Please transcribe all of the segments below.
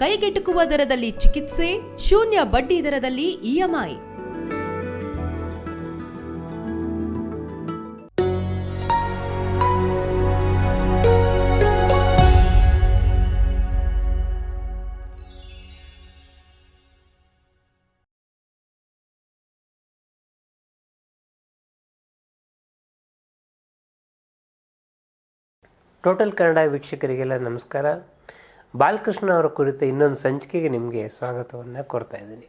ಕೈಗೆಟುಕುವ ದರದಲ್ಲಿ ಚಿಕಿತ್ಸೆ ಶೂನ್ಯ ಬಡ್ಡಿ ದರದಲ್ಲಿ ಇಎಂಐ ಟೋಟಲ್ ಕನ್ನಡ ವೀಕ್ಷಕರಿಗೆಲ್ಲ ನಮಸ್ಕಾರ. ಬಾಲಕೃಷ್ಣ ಅವರ ಕುರಿತ ಇನ್ನೊಂದು ಸಂಚಿಕೆಗೆ ನಿಮಗೆ ಸ್ವಾಗತವನ್ನು ಕೊಡ್ತಾ ಇದ್ದೀನಿ.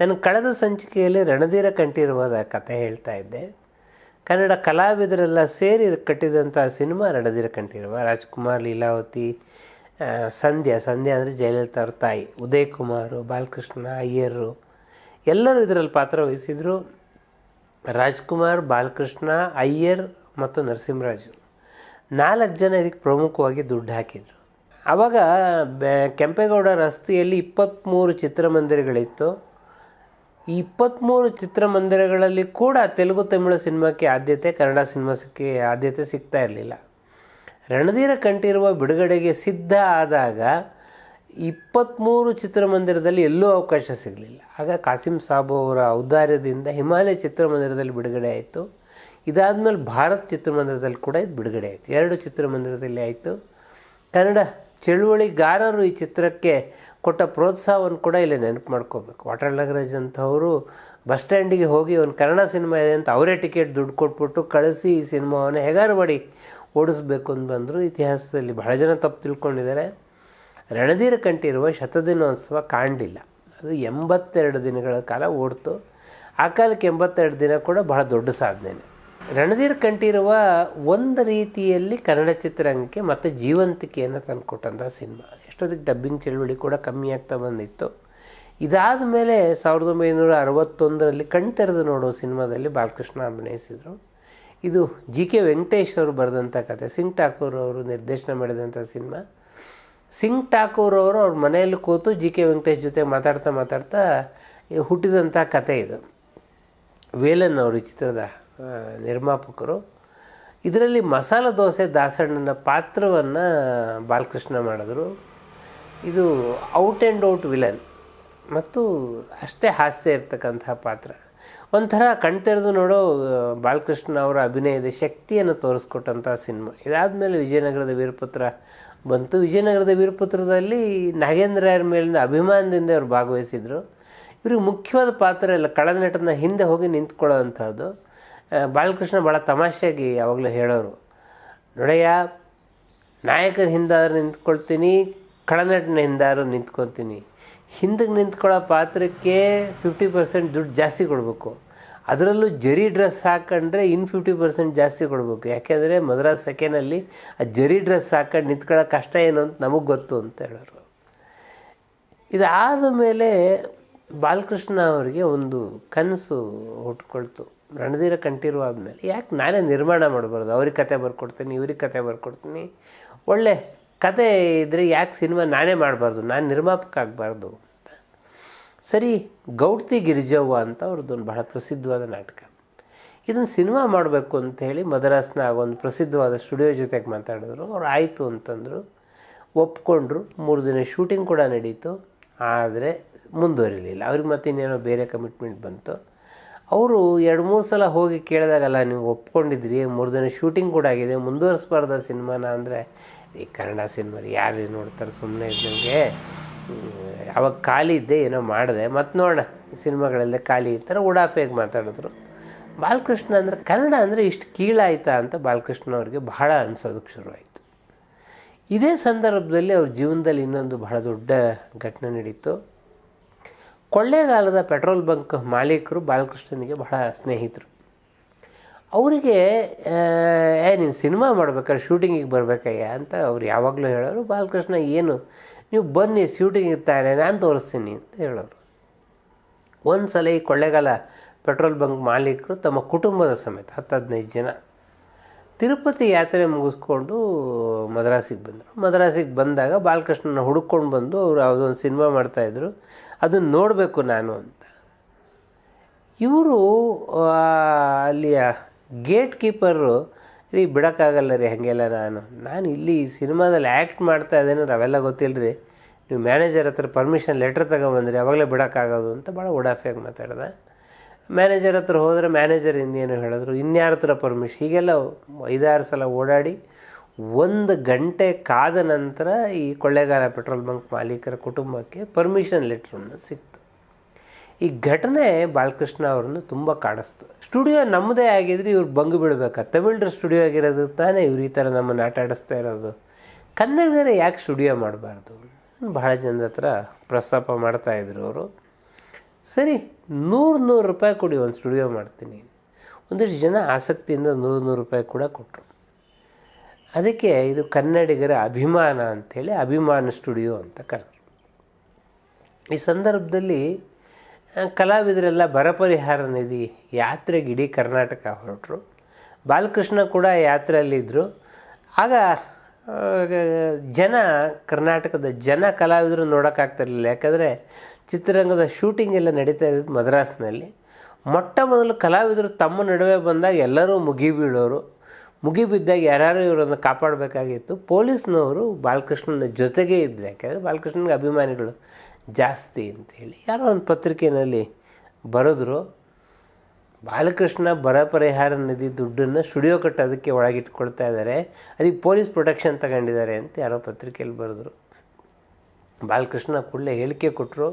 ನಾನು ಕಳೆದ ಸಂಚಿಕೆಯಲ್ಲಿ ರಣಧೀರ ಕಂಠೀರವಾದ ಕಥೆ ಹೇಳ್ತಾ ಇದ್ದೆ. ಕನ್ನಡ ಕಲಾವಿದರೆಲ್ಲ ಸೇರಿ ಕಟ್ಟಿದಂಥ ಸಿನಿಮಾ ರಣಧೀರ ಕಂಠೀರವ. ರಾಜ್ಕುಮಾರ್, ಲೀಲಾವತಿ ಸಂಧ್ಯಾ ಸಂಧ್ಯಾ ಅಂದರೆ ಜಯಲಲಿತಾ ಅವ್ರ ತಾಯಿ ಉದಯ್ ಕುಮಾರು ಬಾಲಕೃಷ್ಣ, ಅಯ್ಯರು. ಎಲ್ಲರೂ ಇದರಲ್ಲಿ ಪಾತ್ರ ವಹಿಸಿದರು. ರಾಜ್ಕುಮಾರ್, ಬಾಲಕೃಷ್ಣ, ಅಯ್ಯರ್ ಮತ್ತು ನರಸಿಂಹರಾಜು. ನಾಲ್ಕು ಜನ ಇದಕ್ಕೆ ಪ್ರಮುಖವಾಗಿ ದುಡ್ಡು ಹಾಕಿದರು. ಆವಾಗ ಕೆಂಪೇಗೌಡ ರಸ್ತೆಯಲ್ಲಿ ಇಪ್ಪತ್ತ್ಮೂರು ಚಿತ್ರಮಂದಿರಗಳಿತ್ತು. ಈ ಇಪ್ಪತ್ತ್ಮೂರು ಚಿತ್ರಮಂದಿರಗಳಲ್ಲಿ ಕೂಡ ತೆಲುಗು ತಮಿಳು ಸಿನಿಮಾಕ್ಕೆ ಆದ್ಯತೆ, ಕನ್ನಡ ಸಿನಿಮಾಕ್ಕೆ ಆದ್ಯತೆ ಸಿಗ್ತಾ ಇರಲಿಲ್ಲ. ರಣಧೀರ ಕಂಠೀರುವ ಬಿಡುಗಡೆಗೆ ಸಿದ್ಧ ಆದಾಗ ಇಪ್ಪತ್ತ್ಮೂರು ಚಿತ್ರಮಂದಿರದಲ್ಲಿ ಎಲ್ಲೂ ಅವಕಾಶ ಸಿಗಲಿಲ್ಲ. ಆಗ ಕಾಸಿಂ ಸಾಬು ಅವರ ಔದಾರ್ಯದಿಂದ ಹಿಮಾಲಯ ಚಿತ್ರಮಂದಿರದಲ್ಲಿ ಬಿಡುಗಡೆ ಆಯಿತು. ಇದಾದಮೇಲೆ ಭಾರತ್ ಚಿತ್ರಮಂದಿರದಲ್ಲಿ ಕೂಡ ಇದು ಬಿಡುಗಡೆ ಆಯಿತು. ಎರಡು ಚಿತ್ರಮಂದಿರದಲ್ಲಿ ಆಯಿತು. ಕನ್ನಡ ಚಳುವಳಿಗಾರರು ಈ ಚಿತ್ರಕ್ಕೆ ಕೊಟ್ಟ ಪ್ರೋತ್ಸಾಹವನ್ನು ಕೂಡ ಇಲ್ಲಿ ನೆನಪು ಮಾಡ್ಕೋಬೇಕು. ವಾಟರ್ ನಾಗರಾಜ್ ಅಂತವರು ಬಸ್ ಸ್ಟ್ಯಾಂಡಿಗೆ ಹೋಗಿ ಒಂದು ಕನ್ನಡ ಸಿನಿಮಾ ಇದೆ ಅಂತ ಅವರೇ ಟಿಕೆಟ್ ದುಡ್ಡು ಕೊಟ್ಬಿಟ್ಟು ಕಳಿಸಿ ಈ ಸಿನಿಮಾವನ್ನು ಹೆಗಾರು ಮಾಡಿ ಓಡಿಸ್ಬೇಕು ಅಂತ ಬಂದರು. ಇತಿಹಾಸದಲ್ಲಿ ಬಹಳ ಜನ ತಪ್ಪು ತಿಳ್ಕೊಂಡಿದ್ದಾರೆ. ರಣಧೀರ ಕಂಠಿರುವ ಶತದಿನೋತ್ಸವ ಕಾಣಲಿಲ್ಲ. ಅದು ಎಂಬತ್ತೆರಡು ದಿನಗಳ ಕಾಲ ಓಡ್ತು. ಆ ಕಾಲಕ್ಕೆ ಎಂಬತ್ತೆರಡು ದಿನ ಕೂಡ ಬಹಳ ದೊಡ್ಡ ಸಾಧನೆ. ರಣಧೀರ್ ಕಂಠೀರುವ ಒಂದು ರೀತಿಯಲ್ಲಿ ಕನ್ನಡ ಚಿತ್ರರಂಗಕ್ಕೆ ಮತ್ತು ಜೀವಂತಿಕೆಯನ್ನು ತಂದುಕೊಟ್ಟಂಥ ಸಿನಿಮಾ. ಎಷ್ಟೊತ್ತಿಗೆ ಡಬ್ಬಿಂಗ್ ಚಳುವಳಿ ಕೂಡ ಕಮ್ಮಿ ಆಗ್ತಾ ಬಂದಿತ್ತು. ಇದಾದ ಮೇಲೆ ಸಾವಿರದ ಒಂಬೈನೂರ ಅರವತ್ತೊಂದರಲ್ಲಿ ಕಣ್ತೆರೆದು ನೋಡೋ ಸಿನಿಮಾದಲ್ಲಿ ಬಾಲಕೃಷ್ಣ ಅಭಿನಯಿಸಿದರು. ಇದು ಜಿ ಕೆ ವೆಂಕಟೇಶ್ ಅವರು ಬರೆದಂಥ ಕತೆ, ಸಿಂಗ್ ಠಾಕೂರ್ ಅವರು ನಿರ್ದೇಶನ ಮಾಡಿದಂಥ ಸಿನಿಮಾ. ಸಿಂಗ್ ಠಾಕೂರ್ ಅವರು ಅವ್ರ ಮನೆಯಲ್ಲಿ ಕೂತು ಜಿ ಕೆ ವೆಂಕಟೇಶ್ ಜೊತೆ ಮಾತಾಡ್ತಾ ಮಾತಾಡ್ತಾ ಹುಟ್ಟಿದಂಥ ಕತೆ ಇದು. ವೇಲನ್ ಅವರು ಈ ಚಿತ್ರದ ನಿರ್ಮಾಪಕರು. ಇದರಲ್ಲಿ ಮಸಾಲ ದೋಸೆ ದಾಸಣ್ಣನ ಪಾತ್ರವನ್ನು ಬಾಲಕೃಷ್ಣ ಮಾಡಿದ್ರು. ಇದು ಔಟ್ ಆ್ಯಂಡ್ ಔಟ್ ವಿಲನ್ ಮತ್ತು ಅಷ್ಟೇ ಹಾಸ್ಯ ಇರ್ತಕ್ಕಂತಹ ಪಾತ್ರ. ಒಂಥರ ಕಣ್ತೆರೆದು ನೋಡೋ ಬಾಲಕೃಷ್ಣ ಅವರ ಅಭಿನಯದ ಶಕ್ತಿಯನ್ನು ತೋರಿಸ್ಕೊಟ್ಟಂಥ ಸಿನಿಮಾ. ಇದಾದಮೇಲೆ ವಿಜಯನಗರದ ವೀರಪುತ್ರ ಬಂತು. ವಿಜಯನಗರದ ವೀರಪುತ್ರದಲ್ಲಿ ನಾಗೇಂದ್ರಯರ ಮೇಲಿನ ಅಭಿಮಾನದಿಂದ ಅವರು ಭಾಗವಹಿಸಿದರು. ಇವ್ರಿಗೆ ಮುಖ್ಯವಾದ ಪಾತ್ರ ಇಲ್ಲ ಕಳನಟನ ಹಿಂದೆ ಹೋಗಿ ನಿಂತ್ಕೊಳ್ಳೋ ಅಂಥದ್ದು. ಬಾಲಕೃಷ್ಣ ಭಾಳ ತಮಾಷೆಯಾಗಿ ಯಾವಾಗಲೂ ಹೇಳೋರು. ನೋಡಯ್ಯ ನಾಯಕರ ಹಿಂದಾದ್ರೆ ನಿಂತ್ಕೊಳ್ತೀನಿ ಕಳನಟನ ಹಿಂದಾದ್ರು ನಿಂತ್ಕೊತೀನಿ ಹಿಂದಕ್ಕೆ ನಿಂತ್ಕೊಳ್ಳೋ ಪಾತ್ರಕ್ಕೆ ಫಿಫ್ಟಿ ಪರ್ಸೆಂಟ್ ದುಡ್ಡು ಜಾಸ್ತಿ ಕೊಡಬೇಕು. ಅದರಲ್ಲೂ ಜರಿ ಡ್ರೆಸ್ ಹಾಕೊಂಡ್ರೆ ಇನ್ ಫಿಫ್ಟಿ ಪರ್ಸೆಂಟ್ ಜಾಸ್ತಿ ಕೊಡಬೇಕು. ಯಾಕೆಂದರೆ ಮದ್ರಾಸ್ ಸೆಕೆಂಡಲ್ಲಿ ಆ ಜರಿ ಡ್ರೆಸ್ ಹಾಕೊಂಡು ನಿಂತ್ಕೊಳ್ಳೋ ಕಷ್ಟ ಏನು ಅಂತ ನಮಗೆ ಗೊತ್ತು ಅಂತ ಹೇಳೋರು. ಇದಾದ ಮೇಲೆ ಬಾಲಕೃಷ್ಣ ಅವರಿಗೆ ಒಂದು ಕನಸು ಹುಟ್ಕೊಳ್ತು. ರಣಧೀರ ಕಂಠೀರು ಆದಮೇಲೆ ಯಾಕೆ ನಾನೇ ನಿರ್ಮಾಣ ಮಾಡಬಾರ್ದು? ಅವ್ರಿಗೆ ಕತೆ ಬರ್ಕೊಡ್ತೀನಿ, ಇವ್ರಿಗೆ ಕತೆ ಬರ್ಕೊಡ್ತೀನಿ. ಒಳ್ಳೆ ಕತೆ ಇದ್ದರೆ ಯಾಕೆ ಸಿನಿಮಾ ನಾನೇ ಮಾಡಬಾರ್ದು? ನಾನು ನಿರ್ಮಾಪಕ ಆಗಬಾರ್ದು ಅಂತ. ಸರಿ, ಗೌಡ್ತಿ ಗಿರಿಜವ್ವ ಅಂತ ಅವ್ರದ್ದೊಂದು ಬಹಳ ಪ್ರಸಿದ್ಧವಾದ ನಾಟಕ. ಇದನ್ನು ಸಿನಿಮಾ ಮಾಡಬೇಕು ಅಂತ ಹೇಳಿ ಮದ್ರಾಸ್ನ ಒಂದು ಪ್ರಸಿದ್ಧವಾದ ಸ್ಟುಡಿಯೋ ಜೊತೆಗೆ ಮಾತಾಡಿದ್ರು. ಅವ್ರು ಆಯಿತು ಅಂತಂದರು. ಒಪ್ಕೊಂಡ್ರು. ಮೂರು ದಿನ ಶೂಟಿಂಗ್ ಕೂಡ ನಡೀತು. ಆದರೆ ಮುಂದುವರಿಲಿಲ್ಲ. ಅವ್ರಿಗೆ ಮತ್ತೆ ಇನ್ನೇನೋ ಬೇರೆ ಕಮಿಟ್ಮೆಂಟ್ ಬಂತು. ಅವರು ಎರಡು ಮೂರು ಸಲ ಹೋಗಿ ಕೇಳಿದಾಗಲ್ಲ, ನೀವು ಒಪ್ಕೊಂಡಿದ್ರಿ ಮೂರು ದಿನ ಶೂಟಿಂಗ್ ಕೂಡ ಆಗಿದೆ ಮುಂದುವರಿಸ್ಬಾರ್ದ ಸಿನಿಮಾನ ಅಂದರೆ, ಈ ಕನ್ನಡ ಸಿನಿಮಾ ಯಾರು ನೋಡ್ತಾರೆ ಸುಮ್ಮನೆ ಇದ್ದಂಗೆ ಅವಾಗ ಖಾಲಿ ಇದ್ದೆ ಏನೋ ಮಾಡಿದೆ. ಮತ್ತು ನೋಡೋಣ, ಸಿನಿಮಾಗಳೆಲ್ಲ ಖಾಲಿ ಇರ್ತಾರೆ ಉಡಾಫೇಗೆ ಉಡಾಫೆಗೆ ಮಾತಾಡಿದ್ರು. ಬಾಲಕೃಷ್ಣ ಅಂದರೆ, ಕನ್ನಡ ಅಂದರೆ ಇಷ್ಟು ಕೀಳಾಯ್ತಾ ಅಂತ ಬಾಲಕೃಷ್ಣ ಅವ್ರಿಗೆ ಬಹಳ ಅನ್ಸೋದಕ್ಕೆ ಶುರುವಾಯಿತು. ಇದೇ ಸಂದರ್ಭದಲ್ಲಿ ಅವ್ರ ಜೀವನದಲ್ಲಿ ಇನ್ನೊಂದು ಬಹಳ ದೊಡ್ಡ ಘಟನೆ ನಡೀತು. ಕೊಳ್ಳೇಗಾಲದ ಪೆಟ್ರೋಲ್ ಬಂಕ್ ಮಾಲೀಕರು ಬಾಲಕೃಷ್ಣನಿಗೆ ಬಹಳ ಸ್ನೇಹಿತರು. ಅವರಿಗೆ ಏ, ನೀನು ಸಿನಿಮಾ ಮಾಡ್ಬೇಕಾದ್ರೆ ಶೂಟಿಂಗಿಗೆ ಬರಬೇಕಯ್ಯ ಅಂತ ಅವ್ರು ಯಾವಾಗಲೂ ಹೇಳೋರು, ಬಾಲಕೃಷ್ಣ, ಏನು? ನೀವು ಬನ್ನಿ, ಶೂಟಿಂಗ್ ಇರ್ತಾರೆ, ನಾನು ತೋರಿಸ್ತೀನಿ ಅಂತ ಹೇಳೋರು. ಒಂದು ಸಲ ಈ ಕೊಳ್ಳೇಗಾಲ ಪೆಟ್ರೋಲ್ ಬಂಕ್ ಮಾಲೀಕರು ತಮ್ಮ ಕುಟುಂಬದ ಸಮೇತ, ಹತ್ತು ಹದಿನೈದು ಜನ, ತಿರುಪತಿ ಯಾತ್ರೆ ಮುಗಿಸ್ಕೊಂಡು ಮದ್ರಾಸಿಗೆ ಬಂದರು. ಮದ್ರಾಸಿಗೆ ಬಂದಾಗ ಬಾಲಕೃಷ್ಣನ ಹುಡುಕೊಂಡು ಬಂದು ಅವರು ಯಾವುದೋ ಒಂದು ಸಿನಿಮಾ ಮಾಡ್ತಾಯಿದ್ರು ಅದನ್ನು ನೋಡಬೇಕು ನಾನು ಅಂತ. ಇವರು ಅಲ್ಲಿಯ ಗೇಟ್ ಕೀಪರು, ರೀ, ಬಿಡೋಕ್ಕಾಗಲ್ಲ ರೀ ಹಾಗೆಲ್ಲ ನಾನು. ನಾನು ಇಲ್ಲಿ ಸಿನಿಮಾದಲ್ಲಿ ಆ್ಯಕ್ಟ್ ಮಾಡ್ತಾ ಇದ್ದೇನೆ ಅವೆಲ್ಲ ಗೊತ್ತಿಲ್ಲ ನೀವು ಮ್ಯಾನೇಜರ್ ಹತ್ರ ಪರ್ಮಿಷನ್ ಲೆಟ್ರ್ ತಗೊಂಬಂದ್ರಿ, ಅವಾಗಲೇ ಬಿಡೋಕ್ಕಾಗೋದು ಅಂತ ಭಾಳ ಉಡಾಫಿಯಾಗಿ ಮಾತಾಡ್ದೆ. ಮ್ಯಾನೇಜರ್ ಹತ್ರ ಹೋದರೆ ಮ್ಯಾನೇಜರ್ ಇಂದೇನು ಹೇಳಿದ್ರು, ಇನ್ಯಾರ ಹತ್ರ ಪರ್ಮಿಷನ್? ಹೀಗೆಲ್ಲ ಐದಾರು ಸಲ ಓಡಾಡಿ ಒಂದು ಗಂಟೆ ಕಾದ ನಂತರ ಈ ಕೊಳ್ಳೇಗಾಲ ಪೆಟ್ರೋಲ್ ಬಂಕ್ ಮಾಲೀಕರ ಕುಟುಂಬಕ್ಕೆ ಪರ್ಮಿಷನ್ ಲೆಟ್ರನ್ನು ಸಿಕ್ತು. ಈ ಘಟನೆ ಬಾಲಕೃಷ್ಣ ಅವ್ರನ್ನ ತುಂಬ ಕಾಡಿಸ್ತು. ಸ್ಟುಡಿಯೋ ನಮ್ಮದೇ ಆಗಿದ್ರೆ ಇವ್ರು ಬಂಗು ಬೀಳ್ಬೇಕಾ? ತಮಿಳ್ರ ಸ್ಟುಡಿಯೋ ಆಗಿರೋದು ತಾನೇ ಇವ್ರು ಈ ಥರ ನಮ್ಮನ್ನು ಆಟ ಆಡಿಸ್ತಾ ಇರೋದು. ಕನ್ನಡಿಗರೇ ಯಾಕೆ ಸ್ಟುಡಿಯೋ ಮಾಡಬಾರ್ದು? ಬಹಳ ಜನದ ಹತ್ರ ಪ್ರಸ್ತಾಪ ಮಾಡ್ತಾಯಿದ್ರು ಅವರು. ಸರಿ, ನೂರು ನೂರು ರೂಪಾಯಿ ಕೊಡಿ, ಒಂದು ಸ್ಟುಡಿಯೋ ಮಾಡ್ತೀನಿ. ಒಂದಿಷ್ಟು ಜನ ಆಸಕ್ತಿಯಿಂದ ನೂರು ನೂರು ರೂಪಾಯಿ ಕೂಡ ಕೊಟ್ಟರು ಅದಕ್ಕೆ ಇದು ಕನ್ನಡಿಗರ ಅಭಿಮಾನ ಅಂಥೇಳಿ ಅಭಿಮಾನ ಸ್ಟುಡಿಯೋ ಅಂತ ಕರೆದ್ರು. ಈ ಸಂದರ್ಭದಲ್ಲಿ ಕಲಾವಿದರೆಲ್ಲ ಬರ ಪರಿಹಾರ ನಿಧಿ ಯಾತ್ರೆಗೆ ಇಡೀ ಕರ್ನಾಟಕ ಹೊರಟರು. ಬಾಲಕೃಷ್ಣ ಕೂಡ ಯಾತ್ರೆಯಲ್ಲಿದ್ದರು ಆಗ ಜನ, ಕರ್ನಾಟಕದ ಜನ ಕಲಾವಿದರು ನೋಡೋಕ್ಕಾಗ್ತಿರ್ಲಿಲ್ಲ ಯಾಕಂದರೆ ಚಿತ್ರರಂಗದ ಶೂಟಿಂಗ್ ಎಲ್ಲ ನಡೀತಾ ಇದ್ದು ಮದ್ರಾಸ್ನಲ್ಲಿ. ಮೊಟ್ಟ ಮೊದಲು ಕಲಾವಿದರು ತಮ್ಮ ನಡುವೆ ಬಂದಾಗ ಎಲ್ಲರೂ ಮುಗಿ ಬೀಳೋರು ಮುಗಿ ಬಿದ್ದಾಗ ಯಾರ್ಯಾರು ಇವರನ್ನು ಕಾಪಾಡಬೇಕಾಗಿತ್ತು. ಪೊಲೀಸ್ನವರು ಬಾಲಕೃಷ್ಣನ ಜೊತೆಗೇ ಇದ್ದರು. ಯಾಕೆಂದರೆ ಬಾಲಕೃಷ್ಣನಿಗೆ ಅಭಿಮಾನಿಗಳು ಜಾಸ್ತಿ ಅಂತೇಳಿ ಯಾರೋ ಒಂದು ಪತ್ರಿಕೆಯಲ್ಲಿ ಬರೆದ್ರು. ಬಾಲಕೃಷ್ಣ ಬರ ಪರಿಹಾರ ನಿಧಿ ದುಡ್ಡನ್ನು ಸ್ಟುಡಿಯೋ ಕಟ್ಟೋದಕ್ಕೆ ಒಳಗಿಟ್ಕೊಳ್ತಾ ಇದ್ದಾರೆ. ಅದಕ್ಕೆ ಪೊಲೀಸ್ ಪ್ರೊಟೆಕ್ಷನ್ ತಗೊಂಡಿದ್ದಾರೆ ಅಂತ ಯಾರೋ ಪತ್ರಿಕೆಯಲ್ಲಿ ಬರೆದ್ರು. ಬಾಲಕೃಷ್ಣ ಕೂಡಲೇ ಹೇಳಿಕೆ ಕೊಟ್ಟರು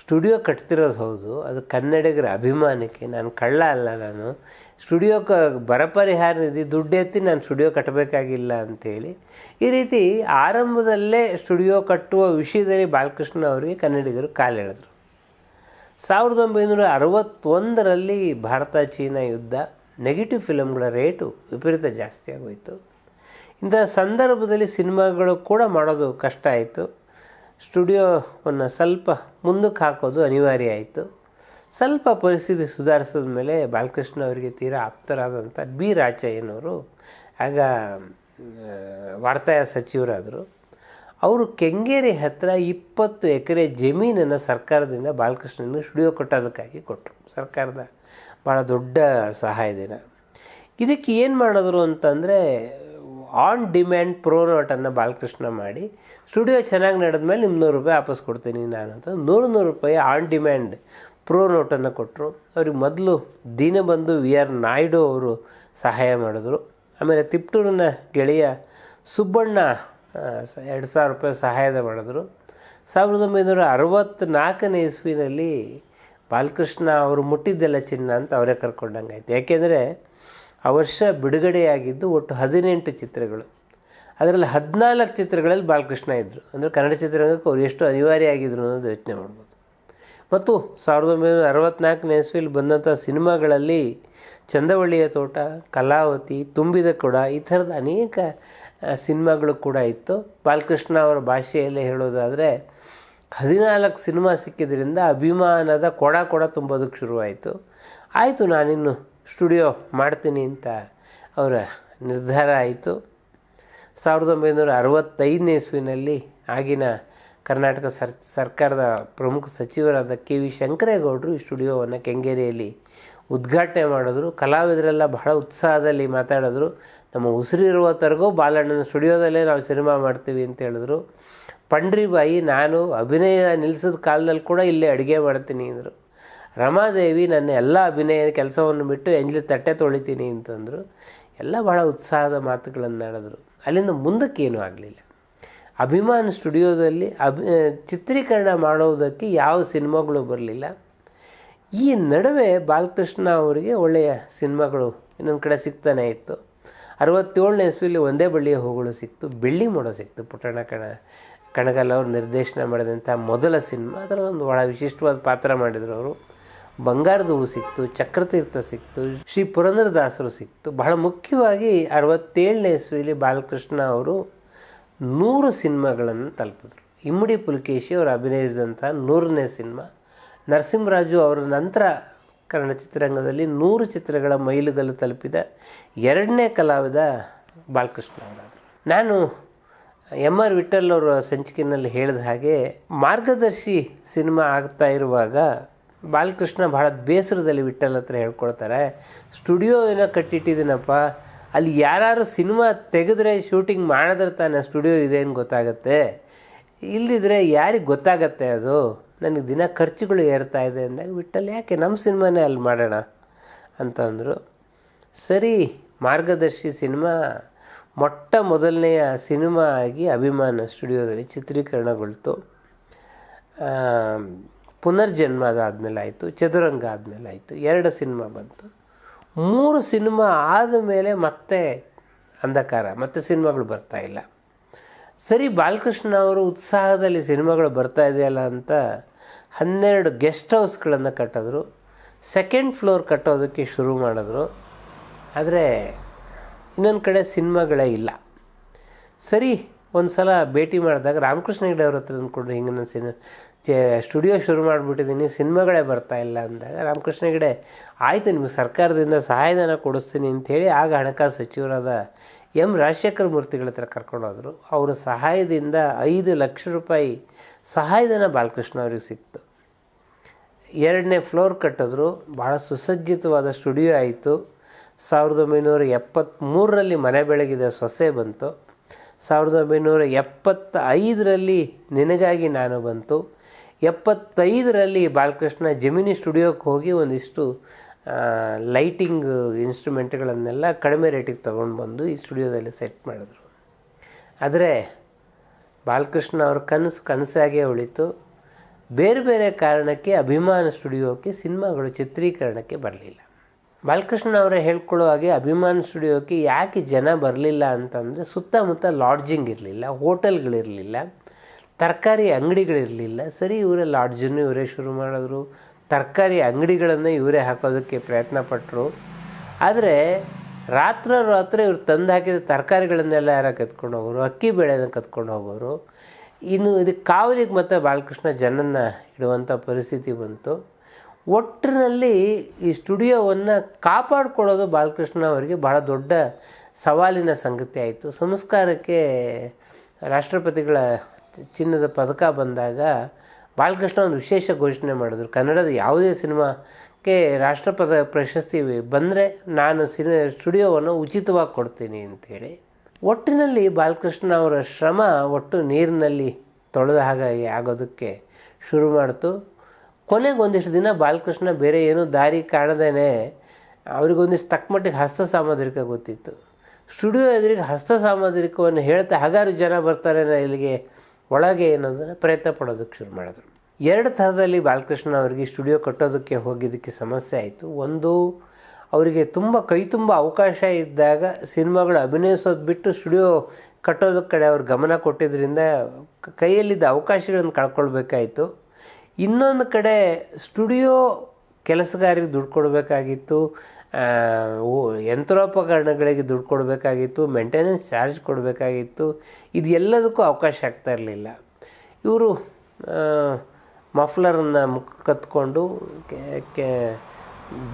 ಸ್ಟುಡಿಯೋ ಕಟ್ತಿರೋದು ಹೌದು, ಅದು ಕನ್ನಡಿಗರ ಅಭಿಮಾನಕ್ಕೆ. ನಾನು ಕಳ್ಳ ಅಲ್ಲ ನಾನು. ಸ್ಟುಡಿಯೋ ಕ ಬರ ಪರಿಹಾರ ನಿಧಿ ದುಡ್ಡೆತ್ತಿ ನಾನು ಸ್ಟುಡಿಯೋ ಕಟ್ಟಬೇಕಾಗಿಲ್ಲ ಅಂಥೇಳಿ, ಈ ರೀತಿ ಆರಂಭದಲ್ಲೇ ಸ್ಟುಡಿಯೋ ಕಟ್ಟುವ ವಿಷಯದಲ್ಲಿ ಬಾಲಕೃಷ್ಣ ಅವರಿಗೆ ಕನ್ನಡಿಗರು ಕಾಲೆಳೆದರು. ಸಾವಿರದ ಒಂಬೈನೂರ ಅರವತ್ತೊಂದರಲ್ಲಿ ಭಾರತ ಚೀನಾ ಯುದ್ಧ, ನೆಗೆಟಿವ್ ಫಿಲಮ್ಗಳ ರೇಟು ವಿಪರೀತ ಜಾಸ್ತಿ ಆಗೋಯಿತು. ಇಂಥ ಸಂದರ್ಭದಲ್ಲಿ ಸಿನಿಮಾಗಳು ಕೂಡ ಮಾಡೋದು ಕಷ್ಟ ಆಯಿತು. ಸ್ಟುಡಿಯೋವನ್ನು ಸ್ವಲ್ಪ ಮುಂದಕ್ಕೆ ಹಾಕೋದು ಅನಿವಾರ್ಯ ಆಯಿತು. ಸ್ವಲ್ಪ ಪರಿಸ್ಥಿತಿ ಸುಧಾರಿಸಿದ ಮೇಲೆ ಬಾಲಕೃಷ್ಣ ಅವರಿಗೆ ತೀರಾ ಆಪ್ತರಾದಂಥ ಬಿ ರಾಚಯ್ಯನವರು ಆಗ ವಾರ್ತಾಯ ವಾರ್ತಾ ಸಚಿವರಾದರು. ಅವರು ಕೆಂಗೇರಿ ಹತ್ತಿರ ಇಪ್ಪತ್ತು ಎಕರೆ ಜಮೀನನ್ನು ಸರ್ಕಾರದಿಂದ ಬಾಲಕೃಷ್ಣನಿಗೆ ಸ್ಟುಡಿಯೋ ಕಟ್ಟೋದಕ್ಕಾಗಿ ಕೊಟ್ಟರು ಸರ್ಕಾರದ ಭಾಳ ದೊಡ್ಡ ಸಹಾಯಧನ ಇದಕ್ಕೆ ಏನು ಮಾಡಿದ್ರು ಅಂತಂದರೆ ಆನ್ ಡಿಮ್ಯಾಂಡ್ ಪ್ರೋನೋಟನ್ನು ಬಾಲಕೃಷ್ಣ ಮಾಡಿ ಸ್ಟುಡಿಯೋ ಚೆನ್ನಾಗಿ ನಡೆದ್ಮೇಲೆ ನಿಮ್ಮ ನೂರು ರೂಪಾಯಿ ವಾಪಸ್ ಕೊಡ್ತೀನಿ ನಾನು ಅಂತ. ನೂರು ನೂರು ರೂಪಾಯಿ ಆನ್ ಡಿಮ್ಯಾಂಡ್ ಪ್ರೋ ನೋಟನ್ನು ಕೊಟ್ಟರು. ಅವ್ರಿಗೆ ಮೊದಲು ದೀನಬಂಧು ವಿ ಆರ್ ನಾಯ್ಡು ಅವರು ಸಹಾಯ ಮಾಡಿದ್ರು. ಆಮೇಲೆ ತಿಪ್ಟೂರಿನ ಗೆಳೆಯ ಸುಬ್ಬಣ್ಣ ಎರಡು ಸಾವಿರ ರೂಪಾಯಿ ಸಹಾಯದ ಮಾಡಿದ್ರು. ಸಾವಿರದ ಒಂಬೈನೂರ ಅರವತ್ತ್ನಾಲ್ಕನೇ ಇಸ್ವಿನಲ್ಲಿ ಬಾಲಕೃಷ್ಣ ಅವರು ಮುಟ್ಟಿದ್ದೆಲ್ಲ ಚಿನ್ನ ಅಂತ ಅವರೇ ಕರ್ಕೊಂಡಂಗಾಯ್ತು. ಯಾಕೆಂದರೆ ಆ ವರ್ಷ ಬಿಡುಗಡೆಯಾಗಿದ್ದು ಒಟ್ಟು ಹದಿನೆಂಟು ಚಿತ್ರಗಳು. ಅದರಲ್ಲಿ ಹದಿನಾಲ್ಕು ಚಿತ್ರಗಳಲ್ಲಿ ಬಾಲಕೃಷ್ಣ ಇದ್ದರು ಅಂದರೆ ಕನ್ನಡ ಚಿತ್ರರಂಗಕ್ಕೆ ಅವ್ರು ಎಷ್ಟು ಅನಿವಾರ್ಯ ಆಗಿದ್ರು ಅನ್ನೋದು ಯೋಚನೆ ಮಾಡ್ಬೋದು. ಮತ್ತು ಸಾವಿರದ ಒಂಬೈನೂರ ಅರವತ್ತ್ನಾಲ್ಕನೇ ಇಸ್ವಿಯಲ್ಲಿ ಬಂದಂಥ ಸಿನಿಮಾಗಳಲ್ಲಿ ಚಂದವಳ್ಳಿಯ ತೋಟ, ಕಲಾವತಿ, ತುಂಬಿದ ಕೊಡ ಈ ಥರದ ಅನೇಕ ಸಿನಿಮಾಗಳು ಕೂಡ ಇತ್ತು. ಬಾಲಕೃಷ್ಣ ಅವರ ಭಾಷೆಯಲ್ಲೇ ಹೇಳೋದಾದರೆ ಹದಿನಾಲ್ಕು ಸಿನಿಮಾ ಸಿಕ್ಕಿದ್ರಿಂದ ಅಭಿಮಾನದ ಕೊಡ ಕೊಡ ತುಂಬೋದಕ್ಕೆ ಶುರುವಾಯಿತು. ಆಯಿತು, ನಾನಿನ್ನು ಸ್ಟುಡಿಯೋ ಮಾಡ್ತೀನಿ ಅಂತ ಅವರ ನಿರ್ಧಾರ ಆಯಿತು. ಸಾವಿರದ ಒಂಬೈನೂರ ಅರವತ್ತೈದನೇ ಇಸ್ವಿನಲ್ಲಿ ಆಗಿನ ಕರ್ನಾಟಕ ಸರ್, ಸರ್ಕಾರದ ಪ್ರಮುಖ ಸಚಿವರಾದ ಕೆ ವಿ ಶಂಕರೇಗೌಡರು ಈ ಸ್ಟುಡಿಯೋವನ್ನು ಕೆಂಗೇರಿಯಲ್ಲಿ ಉದ್ಘಾಟನೆ ಮಾಡಿದ್ರು. ಕಲಾವಿದರೆಲ್ಲ ಬಹಳ ಉತ್ಸಾಹದಲ್ಲಿ ಮಾತಾಡಿದ್ರು. ನಮ್ಮ ಉಸಿರಿರುವವರೆಗೂ ಬಾಲಣ್ಣನ ಸ್ಟುಡಿಯೋದಲ್ಲೇ ನಾವು ಸಿನಿಮಾ ಮಾಡ್ತೀವಿ ಅಂತ ಹೇಳಿದ್ರು. ಪಂಡ್ರಿಬಾಯಿ, ನಾನು ಅಭಿನಯ ನಿಲ್ಲಿಸಿದ ಕಾಲದಲ್ಲಿ ಕೂಡ ಇಲ್ಲೇ ಅಡುಗೆ ಮಾಡ್ತೀನಿ ಅಂದರು. ರಮಾದೇವಿ, ನನ್ನ ಎಲ್ಲ ಅಭಿನಯ ಕೆಲಸವನ್ನು ಬಿಟ್ಟು ಎಂಜಲಿ ತಟ್ಟೆ ತೊಳಿತೀನಿ ಅಂತಂದರು. ಎಲ್ಲ ಬಹಳ ಉತ್ಸಾಹದ ಮಾತುಗಳನ್ನು ಆಡಿದ್ರು ಅಲ್ಲಿಂದ ಮುಂದಕ್ಕೇನೂ ಆಗಲಿಲ್ಲ. ಅಭಿಮಾನ್ ಸ್ಟುಡಿಯೋದಲ್ಲಿ ಅಭಿ ಚಿತ್ರೀಕರಣ ಮಾಡೋದಕ್ಕೆ ಯಾವ ಸಿನಿಮಾಗಳು ಬರಲಿಲ್ಲ. ಈ ನಡುವೆ ಬಾಲಕೃಷ್ಣ ಅವರಿಗೆ ಒಳ್ಳೆಯ ಸಿನಿಮಾಗಳು ಇನ್ನೊಂದು ಕಡೆ ಸಿಗ್ತಾನೆ ಇತ್ತು. ಅರವತ್ತೇಳನೇ ಇಸ್ವಿಲಿ ಒಂದೇ ಬಳ್ಳಿಯ ಹೂಗಳು ಸಿಕ್ತು. ಬೆಳ್ಳಿ ಮೋಡ ಸಿಕ್ತು. ಪುಟ್ಟಣ ಕಣ, ಕಣಗಲ್ ಅವರು ನಿರ್ದೇಶನ ಮಾಡಿದಂಥ ಮೊದಲ ಸಿನಿಮಾ. ಅದರ ಒಂದು ಭಾಳ ವಿಶಿಷ್ಟವಾದ ಪಾತ್ರ ಮಾಡಿದರು ಅವರು. ಬಂಗಾರದ ಹೂ ಸಿಕ್ತು, ಚಕ್ರತೀರ್ಥ ಸಿಕ್ತು, ಶ್ರೀ ಪುರಂದರದಾಸರು ಸಿಕ್ತು. ಬಹಳ ಮುಖ್ಯವಾಗಿ ಅರವತ್ತೇಳನೇ ಇಸ್ವಿಲಿ ಬಾಲಕೃಷ್ಣ ಅವರು ನೂರು ಸಿನಿಮಾಗಳನ್ನು ತಲುಪಿದ್ರು. ಇಮ್ಮಡಿ ಪುಲಕೇಶಿ ಅವರು ಅಭಿನಯಿಸಿದಂಥ ನೂರನೇ ಸಿನಿಮಾ, ನರಸಿಂಹರಾಜು ಅವರ ನಂತರ ಕನ್ನಡ ಚಿತ್ರರಂಗದಲ್ಲಿ ನೂರು ಚಿತ್ರಗಳ ಮೈಲುಗಲ್ಲು ತಲುಪಿದ ಎರಡನೇ ಕಲಾವಿದ ಬಾಲಕೃಷ್ಣ ಅವರಾದರು. ನಾನು ಎಂ ಆರ್ ವಿಠಲ್ ಅವರ ಸಂಚಿಕೆಯಲ್ಲಿ ಹೇಳಿದ ಹಾಗೆ, ಮಾರ್ಗದರ್ಶಿ ಸಿನಿಮಾ ಆಗ್ತಾ ಇರುವಾಗ ಬಾಲಕೃಷ್ಣ ಬಹಳ ಬೇಸರದಲ್ಲಿ ವಿಠಲ್ ಹತ್ರ ಹೇಳ್ಕೊಳ್ತಾರೆ, ಸ್ಟುಡಿಯೋ ಏನೋ ಕಟ್ಟಿಟ್ಟಿದ್ದೀನಪ್ಪ ಅಲ್ಲಿ ಯಾರು ಸಿನಿಮಾ ತೆಗೆದ್ರೆ ಶೂಟಿಂಗ್ ಮಾಡಿದ್ರೆ ತಾನೇ ಸ್ಟುಡಿಯೋ ಇದೆ ಅಂತ ಗೊತ್ತಾಗುತ್ತೆ. ಇಲ್ಲದಿದ್ರೆ ಯಾರಿಗೆ ಗೊತ್ತಾಗತ್ತೆ ಅದು? ನನಗೆ ದಿನ ಖರ್ಚುಗಳು ಏರ್ತಾ ಇದೆ ಅಂದಾಗ ಬಿಟ್ಟಲ್ಲಿ ಯಾಕೆ ನಮ್ಮ ಸಿನಿಮಾನೇ ಅಲ್ಲಿ ಮಾಡೋಣ? ಅಂತಂದರು. ಸರಿ, ಮಾರ್ಗದರ್ಶಿ ಸಿನಿಮಾ, ಮೊಟ್ಟ ಮೊದಲನೆಯ ಸಿನಿಮಾ ಆಗಿ ಅಭಿಮಾನ ಸ್ಟುಡಿಯೋದಲ್ಲಿ ಚಿತ್ರೀಕರಣಗೊಳ್ತು. ಪುನರ್ಜನ್ಮ ಅದಾದಮೇಲೆ ಆಯಿತು, ಚದುರಂಗ ಆದಮೇಲೆ ಆಯಿತು, ಎರಡು ಸಿನಿಮಾ ಬಂತು. ಮೂರು ಸಿನಿಮಾ ಆದ ಮೇಲೆ ಮತ್ತೆ ಅಂಧಕಾರ, ಮತ್ತೆ ಸಿನಿಮಾಗಳು ಬರ್ತಾ ಇಲ್ಲ. ಸರಿ, ಬಾಲಕೃಷ್ಣ ಅವರು ಉತ್ಸಾಹದಲ್ಲಿ ಸಿನಿಮಾಗಳು ಬರ್ತಾ ಇದೆಯಲ್ಲ ಅಂತ ಹನ್ನೆರಡು ಗೆಸ್ಟ್ ಹೌಸ್ಗಳನ್ನು ಕಟ್ಟಿದ್ರು. ಸೆಕೆಂಡ್ ಫ್ಲೋರ್ ಕಟ್ಟೋದಕ್ಕೆ ಶುರು ಮಾಡಿದ್ರು. ಆದರೆ ಇನ್ನೊಂದು ಕಡೆ ಸಿನಿಮಾಗಳೇ ಇಲ್ಲ. ಸರಿ ಒಂದು ಸಲ ಭೇಟಿ ಮಾಡಿದಾಗ ರಾಮಕೃಷ್ಣ ಹೆಗಡೆ ಅವ್ರ ಹತ್ರ ಅಂದ್ಕೊಂಡ್ರು ಹಿಂಗೆ ನನ್ನ ಸಿನಿ ಸ್ಟುಡಿಯೋ ಶುರು ಮಾಡಿಬಿಟ್ಟಿದ್ದೀನಿ ಸಿನಿಮಾಗಳೇ ಬರ್ತಾ ಇಲ್ಲ ಅಂದಾಗ ರಾಮಕೃಷ್ಣ ಹೆಗಡೆ ಆಯಿತು ನಿಮಗೆ ಸರ್ಕಾರದಿಂದ ಸಹಾಯಧನ ಕೊಡಿಸ್ತೀನಿ ಅಂಥೇಳಿ ಆಗ ಹಣಕಾಸು ಸಚಿವರಾದ ಎಂ ರಾಜಶೇಖರ ಮೂರ್ತಿಗಳ ಹತ್ರ ಕರ್ಕೊಂಡೋದ್ರು. ಅವರ ಸಹಾಯದಿಂದ ಐದು ಲಕ್ಷ ರೂಪಾಯಿ ಸಹಾಯಧನ ಬಾಲಕೃಷ್ಣ ಅವ್ರಿಗೆ ಸಿಕ್ತು. ಎರಡನೇ ಫ್ಲೋರ್ ಕಟ್ಟಿದ್ರು. ಭಾಳ ಸುಸಜ್ಜಿತವಾದ ಸ್ಟುಡಿಯೋ ಆಯಿತು. ಸಾವಿರದ ಒಂಬೈನೂರ ಎಪ್ಪತ್ತ್ಮೂರರಲ್ಲಿ ಮನೆ ಬೆಳಗಿದ ಸೊಸೆ ಬಂತು. ಸಾವಿರದ ಒಂಬೈನೂರ ಎಪ್ಪತ್ತ ಐದರಲ್ಲಿ ನಿನಗಾಗಿ ನಾನು ಬಂತು. ಎಪ್ಪತ್ತೈದರಲ್ಲಿ ಬಾಲಕೃಷ್ಣ ಜಮಿನಿ ಸ್ಟುಡಿಯೋಕ್ಕೆ ಹೋಗಿ ಒಂದಿಷ್ಟು ಲೈಟಿಂಗ್ ಇನ್ಸ್ಟ್ರೂಮೆಂಟ್ಗಳನ್ನೆಲ್ಲ ಕಡಿಮೆ ರೇಟಿಗೆ ತೊಗೊಂಡು ಬಂದು ಈ ಸ್ಟುಡಿಯೋದಲ್ಲಿ ಸೆಟ್ ಮಾಡಿದ್ರು. ಆದರೆ ಬಾಲಕೃಷ್ಣ ಅವ್ರ ಕನಸು ಕನಸಾಗೇ ಉಳಿತು. ಬೇರೆ ಬೇರೆ ಕಾರಣಕ್ಕೆ ಅಭಿಮಾನ ಸ್ಟುಡಿಯೋಕ್ಕೆ, ಸಿನಿಮಾಗಳು ಚಿತ್ರೀಕರಣಕ್ಕೆ ಬರಲಿಲ್ಲ. ಬಾಲಕೃಷ್ಣ ಅವರೇ ಹೇಳ್ಕೊಳ್ಳೋ ಹಾಗೆ ಅಭಿಮಾನ ಸ್ಟುಡಿಯೋಕ್ಕೆ ಯಾಕೆ ಜನ ಬರಲಿಲ್ಲ ಅಂತಂದರೆ ಸುತ್ತಮುತ್ತ ಲಾಡ್ಜಿಂಗ್ ಇರಲಿಲ್ಲ, ಹೋಟೆಲ್ಗಳಿರಲಿಲ್ಲ. ತರಕಾರಿ ಅಂಗಡಿಗಳಿರಲಿಲ್ಲ. ಸರಿ, ಇವರೇ ಲಾಡ್ಜನ್ನು ಇವರೇ ಶುರು ಮಾಡಿದ್ರು. ತರಕಾರಿ ಅಂಗಡಿಗಳನ್ನು ಇವರೇ ಹಾಕೋದಕ್ಕೆ ಪ್ರಯತ್ನ ಪಟ್ಟರು ಆದರೆ, ರಾತ್ರ ರಾತ್ರಿ ಇವ್ರು ತಂದು ಹಾಕಿದ ತರಕಾರಿಗಳನ್ನೆಲ್ಲ ಯಾರ ಕತ್ಕೊಂಡು ಹೋಗೋರು ಅಕ್ಕಿ ಬೇಳೆನ ಕತ್ಕೊಂಡು ಹೋಗೋರು ಇನ್ನು ಇದಕ್ಕೆ ಕಾವಲಿಗೆ ಮತ್ತು ಬಾಲಕೃಷ್ಣ ಜನನ ಇಡುವಂಥ ಪರಿಸ್ಥಿತಿ ಬಂತು. ಒಟ್ಟಿನಲ್ಲಿ ಈ ಸ್ಟುಡಿಯೋವನ್ನು ಕಾಪಾಡಿಕೊಳ್ಳೋದು ಬಾಲಕೃಷ್ಣ ಅವರಿಗೆ ಬಹಳ ದೊಡ್ಡ ಸವಾಲಿನ ಸಂಗತಿ ಆಯಿತು. ಸಂಸ್ಕಾರಕ್ಕೆ ರಾಷ್ಟ್ರಪತಿಗಳ ಚಿನ್ನದ ಪದಕ ಬಂದಾಗ ಬಾಲಕೃಷ್ಣ ಒಂದು ವಿಶೇಷ ಘೋಷಣೆ ಮಾಡಿದ್ರು. ಕನ್ನಡದ ಯಾವುದೇ ಸಿನಿಮಾಕ್ಕೆ ರಾಷ್ಟ್ರಪದ ಪ್ರಶಸ್ತಿ ಬಂದರೆ ನಾನು ಸಿನಿ ಸ್ಟುಡಿಯೋವನ್ನು ಉಚಿತವಾಗಿ ಕೊಡ್ತೀನಿ ಅಂತೇಳಿ ಒಟ್ಟಿನಲ್ಲಿ ಬಾಲಕೃಷ್ಣ ಅವರ ಶ್ರಮ ಒಟ್ಟು ನೀರಿನಲ್ಲಿ ತೊಳೆದ ಹಾಗೆ ಆಗೋದಕ್ಕೆ ಶುರು ಮಾಡಿತು. ಕೊನೆಗೆ ಒಂದಿಷ್ಟು ದಿನ ಬಾಲಕೃಷ್ಣ ಬೇರೆ ಏನೂ ದಾರಿ ಕಾಣದೇನೆ. ಅವ್ರಿಗೊಂದಿಷ್ಟು ತಕ್ಕಮಟ್ಟಿಗೆ ಹಸ್ತ ಸಾಮುದ್ರಿಕ ಗೊತ್ತಿತ್ತು. ಸ್ಟುಡಿಯೋ ಎದುರಿಗೆ ಹಸ್ತ ಸಾಮುದ್ರಿಕವನ್ನು ಹೇಳ್ತಾ ಹಗಾರು ಜನ ಬರ್ತಾರೆ ಇಲ್ಲಿಗೆ. ಒಳಗೆ ಏನಂದರೆ ಪ್ರಯತ್ನ ಪಡೋದಕ್ಕೆ ಶುರು ಮಾಡಿದ್ರು. ಎರಡು ಥರದಲ್ಲಿ ಬಾಲಕೃಷ್ಣ ಅವರಿಗೆ ಸ್ಟುಡಿಯೋ ಕಟ್ಟೋದಕ್ಕೆ ಹೋಗಿದ್ದಕ್ಕೆ ಸಮಸ್ಯೆ ಆಯಿತು. ಒಂದು, ಅವರಿಗೆ ತುಂಬ ಕೈ ತುಂಬ ಅವಕಾಶ ಇದ್ದಾಗ ಸಿನಿಮಾಗಳು ಅಭಿನಯಿಸೋದು ಬಿಟ್ಟು ಸ್ಟುಡಿಯೋ ಕಟ್ಟೋದ ಕಡೆ ಅವ್ರು ಗಮನ ಕೊಟ್ಟಿದ್ದರಿಂದ ಕೈಯಲ್ಲಿದ್ದ ಅವಕಾಶಗಳನ್ನು ಕಳ್ಕೊಳ್ಬೇಕಾಯಿತು. ಇನ್ನೊಂದು ಕಡೆ ಸ್ಟುಡಿಯೋ ಕೆಲಸಗಾರಿಗೆ ದುಡ್ಡು ಕೊಡಬೇಕಾಗಿತ್ತು. ಯಂತ್ರೋಪಕರಣಗಳಿಗೆ ದುಡ್ಡು ಕೊಡಬೇಕಾಗಿತ್ತು ಮೇಂಟೆನೆನ್ಸ್ ಚಾರ್ಜ್ ಕೊಡಬೇಕಾಗಿತ್ತು ಇದು ಎಲ್ಲದಕ್ಕೂ ಅವಕಾಶ ಆಗ್ತಾ ಇರಲಿಲ್ಲ. ಇವರು ಮಫ್ಲರನ್ನು ಮುಖ ಕತ್ಕೊಂಡು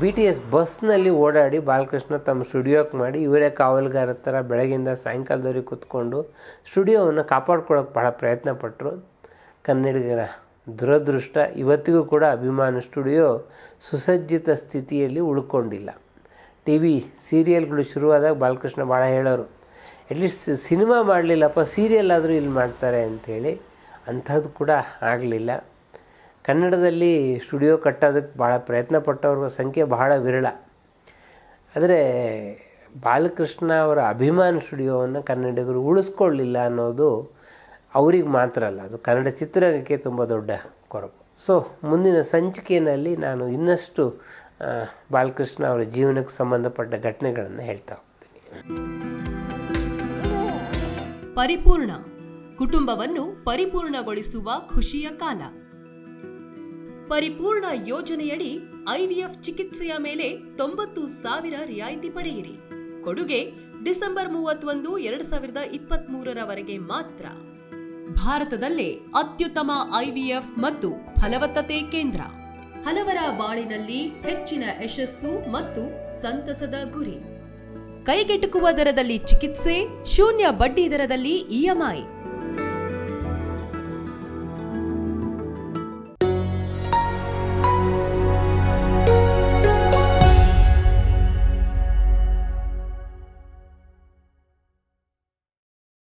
ಬಿ ಟಿ ಎಸ್ ಬಸ್ನಲ್ಲಿ ಓಡಾಡಿ ಬಾಲಕೃಷ್ಣ ತಮ್ಮ ಸ್ಟುಡಿಯೋಕ್ಕೆ ಮಾಡಿ ಇವರೇ ಕಾವಲುಗಾರ ಥರ ಬೆಳಗಿಂದ ಸಾಯಂಕಾಲದವರೆಗೆ ಕೂತ್ಕೊಂಡು ಸ್ಟುಡಿಯೋವನ್ನು ಕಾಪಾಡ್ಕೊಳ್ಳೋಕೆ ಭಾಳ ಪ್ರಯತ್ನ ಪಟ್ಟರು ಕನ್ನಡಿಗರ ದುರದೃಷ್ಟ, ಇವತ್ತಿಗೂ ಕೂಡ ಅಭಿಮಾನ ಸ್ಟುಡಿಯೋ ಸುಸಜ್ಜಿತ ಸ್ಥಿತಿಯಲ್ಲಿ ಉಳ್ಕೊಂಡಿಲ್ಲ. ಟಿ ವಿ ಸೀರಿಯಲ್ಗಳು ಶುರುವಾದಾಗ ಬಾಲಕೃಷ್ಣ ಭಾಳ ಹೇಳೋರು, ಅಟ್ಲೀಸ್ಟ್ ಸಿನಿಮಾ ಮಾಡಲಿಲ್ಲಪ್ಪ, ಸೀರಿಯಲ್ ಆದರೂ ಇಲ್ಲಿ ಮಾಡ್ತಾರೆ ಅಂಥೇಳಿ. ಅಂಥದ್ದು ಕೂಡ ಆಗಲಿಲ್ಲ. ಕನ್ನಡದಲ್ಲಿ ಸ್ಟುಡಿಯೋ ಕಟ್ಟೋದಕ್ಕೆ ಭಾಳ ಪ್ರಯತ್ನ ಪಟ್ಟವ್ರ ಸಂಖ್ಯೆ ಬಹಳ ವಿರಳ. ಆದರೆ ಬಾಲಕೃಷ್ಣ ಅವರ ಅಭಿಮಾನ ಸ್ಟುಡಿಯೋವನ್ನು ಕನ್ನಡಿಗರು ಉಳಿಸ್ಕೊಳ್ಳಿಲ್ಲ ಅನ್ನೋದು ಅವ್ರಿಗೆ ಮಾತ್ರ ಅಲ್ಲ, ಅದು ಕನ್ನಡ ಚಿತ್ರರಂಗಕ್ಕೆ ತುಂಬ ದೊಡ್ಡ ಕೊರಗು. ಸೊ, ಮುಂದಿನ ಸಂಚಿಕೆಯಲ್ಲಿ ನಾನು ಇನ್ನಷ್ಟು ಬಾಲಕೃಷ್ಣ ಅವರ ಜೀವನಕ್ಕೆ ಸಂಬಂಧಪಟ್ಟ ಘಟನೆಗಳನ್ನು ಹೇಳ್ತಾ ಹೋಗ್ತೀನಿ. ಪರಿಪೂರ್ಣ ಕುಟುಂಬವನ್ನು ಪರಿಪೂರ್ಣಗೊಳಿಸುವ ಖುಷಿಯ ಕಾಲ. ಪರಿಪೂರ್ಣ ಯೋಜನೆಯಡಿ ಐವಿಎಫ್ ಚಿಕಿತ್ಸೆಯ ಮೇಲೆ ತೊಂಬತ್ತು ಸಾವಿರ ರಿಯಾಯಿತಿ ಪಡೆಯಿರಿ. ಕೊಡುಗೆ ಡಿಸೆಂಬರ್ ಮೂವತ್ತೊಂದು, ಎರಡು ಸಾವಿರದ ಇಪ್ಪತ್ತ್ ಮೂರರವರೆಗೆ ಮಾತ್ರ. ಭಾರತದಲ್ಲೇ ಅತ್ಯುತ್ತಮ ಐವಿಎಫ್ ಮತ್ತು ಫಲವತ್ತತೆ ಕೇಂದ್ರ. ಹಲವರ ಬಾಳಿನಲ್ಲಿ ಹೆಚ್ಚಿನ ಯಶಸ್ಸು ಮತ್ತು ಸಂತಸದ ಗುರಿ. ಕೈಗೆಟುಕುವ ದರದಲ್ಲಿ ಚಿಕಿತ್ಸೆ ಶೂನ್ಯ ಬಡ್ಡಿ ದರದಲ್ಲಿ ಇಎಂಐ